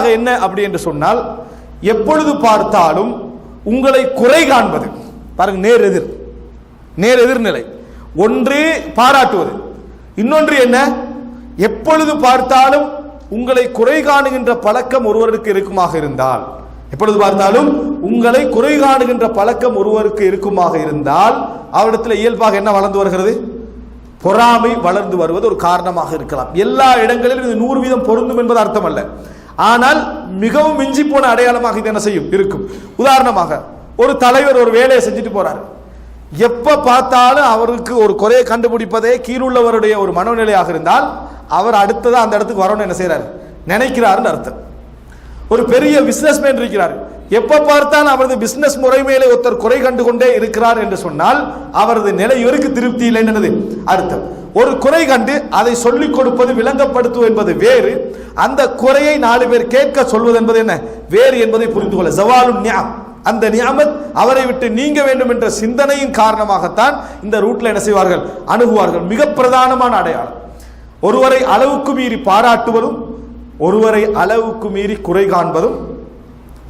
அடுத்ததாக என்ன அப்படி என்று சொன்னால் எப்பொழுது பார்த்தாலும் உங்களை குறை காண்பது. பாருங்க நேர் எதிர். நேர் எதிர்நிலை ஒன்று பாராட்டுவது. இன்னொன்று என்ன? எப்பொழுது பார்த்தாலும் உங்களை குறை காணுகின்ற பழக்கம் ஒருவருக்கு இருக்குமாக இருந்தால் எப்பொழுது பார்த்தாலும் உங்களை குறை காணுகின்ற பழக்கம் ஒருவருக்கு இருக்குமாக இருந்தால் அவரிடத்தில் இயல்பாக என்ன வளர்ந்து வருகிறது? பொறாமை வளர்ந்து வருவது ஒரு காரணமாக இருக்கலாம். எல்லா இடங்களிலும் இது நூறு வீதம் பொருந்தும் என்பது அர்த்தம் அல்ல ஆனால் மிகவும் மிஞ்சி போன அடையாளமாக இது என்ன செய்யும்? இருக்கும். உதாரணமாக ஒரு தலைவர் ஒரு வேலையை செஞ்சுட்டு போறாரு. எப்ப பார்த்தாலும் அவருக்கு ஒரு குறையை கண்டுபிடிப்பதே கீழுள்ளவருடைய ஒரு மனநிலையாக இருந்தால் அவர் அடுத்ததாக அந்த இடத்துக்கு வரணும்னு என்ன செய்யறாரு நினைக்கிறாருன்னு அர்த்தம். ஒரு பெரிய பிசினஸ்மேன் இருக்கிறார். எப்ப பார்த்தாலும் அவரது பிசினஸ் முறை மேலே ஒருத்தர் குறை கண்டு கொண்டே இருக்கிறார் என்று சொன்னால் அவரது நிலை இவருக்கு திருப்தி இல்லை என்னது? அர்த்தம். ஒரு குறை கண்டு அதை சொல்லிக் கொடுப்பது விளங்கப்படுத்துவது என்பது வேறு. அந்த குறையை நாலு பேர் கேட்க சொல்வது என்பது என்ன? வேறு என்பதை புரிந்து கொள்ள. ஜவாலும் நியாம் அந்த நியாமத் அவரை விட்டு நீங்க வேண்டும் என்ற சிந்தனையின் காரணமாகத்தான் இந்த ரூட்ல என்ன செய்வார்கள்? அணுகுவார்கள். மிக பிரதானமான அடையாளம். ஒருவரை அளவுக்கு மீறி பாராட்டுவதும் ஒருவரை அளவுக்கு மீறி குறை காண்பதும்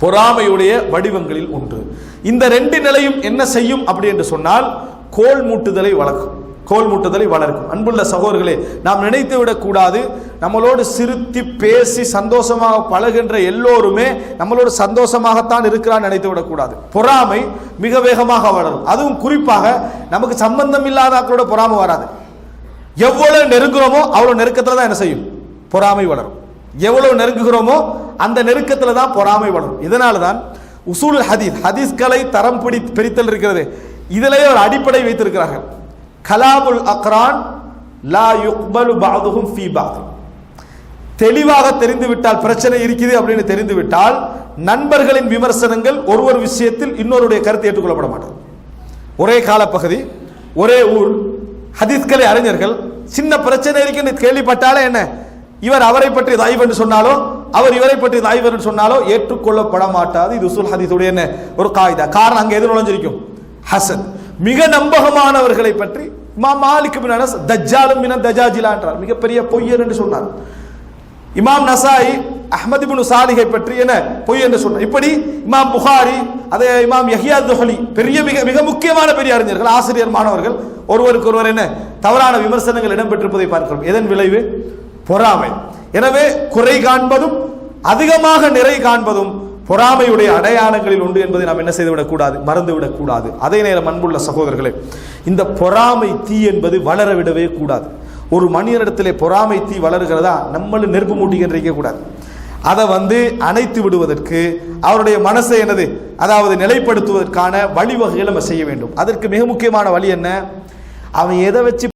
பொறாமையுடைய வடிவங்களில் ஒன்று. இந்த ரெண்டு நிலையும் என்ன செய்யும் அப்படி என்று சொன்னால் கோல் மூட்டுதலை வளர்க்கும். கோல் முட்டுதலை வளர்க்கும். அன்புள்ள சகோதரர்களே நாம் நினைத்து விடக்கூடாது. நம்மளோடு சிரித்து பேசி சந்தோஷமாக பழகின்ற எல்லோருமே நம்மளோடு சந்தோஷமாகத்தான் இருக்கிறான்னு நினைத்து விடக்கூடாது. பொறாமை மிக வேகமாக வளரும். அதுவும் குறிப்பாக நமக்கு சம்பந்தம் இல்லாதாக்களோட பொறாமை வராது. எவ்வளவு நெருங்குறோமோ அவ்வளவு நெருக்கத்தில் தான் என்ன செய்யும்? பொறாமை வளரும். எவ்வளவு நெருங்குகிறோமோ அந்த நெருக்கத்தில் தான் பொறாமை வளரும். இதனால தான் உசூல் ஹதீஸ் ஹதீஸ்களை தரம் பிடி பிரித்தல் இருக்கிறது. இதிலேயே ஒரு அடிப்படை வைத்திருக்கிறார்கள். கலாமுல் அக்ரான் லா யுக்பலு பாதுகும் ஃபீ பாது தெளிவாக தெரிந்துவிட்டால் பிரச்சனை இருக்குது அப்படின்னு தெரிந்துவிட்டால் நண்பர்களின் விமர்சனங்கள் ஒரு ஒரு விஷயத்தில் இன்னொருடைய கருத்து ஏற்றுக்கொள்ளப்பட மாட்டார். ஒரே காலப்பகுதி ஒரே ஊர் ஹதீஸ்கலை அறிஞர்கள் சின்ன பிரச்சனை இருக்குன்னு கேள்விப்பட்டாலே என்ன? இவர் அவரை பற்றி தாய்வு என்று சொன்னாலோ அவர் இவரை பற்றி தாய்வு என்று சொன்னாலோ ஏற்றுக்கொள்ளப்பட மாட்டாது. இது உசுல் ஹதீஸுடைய என்ன? ஒரு காய்தா. காரணம் அங்கே எது நுழைஞ்சிருக்கும்? ஹசன். மிக நம்பகமானவர்களை பற்றி இமாம் மாலிக் பின் அனஸ் தஜ்ஜாலும் மின தஜாஜிலா என்றார். மிகப்பெரிய பொய்யர் என்று சொன்னார். இமாம் நசாயி அஹமது பின் சாலிகை பற்றி என்ன பொய் என்று சொன்னார். இப்படி இமாம் புகாரி அதே இமாம் யஹியா துஹலி பெரிய மிக மிக முக்கியமான பெரிய அறிஞர்கள் ஆசிரியர் மாணவர்கள் ஒருவருக்கு ஒருவர் என்ன தவறான விமர்சனங்கள் இடம்பெற்றிருப்பதை பார்க்கிறோம். எதன் விளைவு? பொறாமை. எனவே குறை காண்பதும் அதிகமாக நிறை காண்பதும் பொறாமையுடைய அடையாளங்களில் உண்டு என்பதை நாம் என்ன செய்துவிடக்கூடாது? மறந்துவிடக்கூடாது. மறந்து விடக்கூடாது அதே நேரம் அன்புள்ள சகோதரர்களே இந்த பொறாமை தீ என்பது வளர விடவே கூடாது. ஒரு மனிதனிடத்திலே பொறாமை தீ வளருகிறதா? நம்மளும் நெருப்பு மூட்டிக்கின்ற கூடாது. அதை வந்து அணைத்து விடுவதற்கு அவருடைய மனசை என்னது? அதாவது நிலைப்படுத்துவதற்கான வழிவகைகளை நம்ம செய்ய வேண்டும். அதற்கு மிக முக்கியமான வழி என்ன? அவன் எதை வச்சு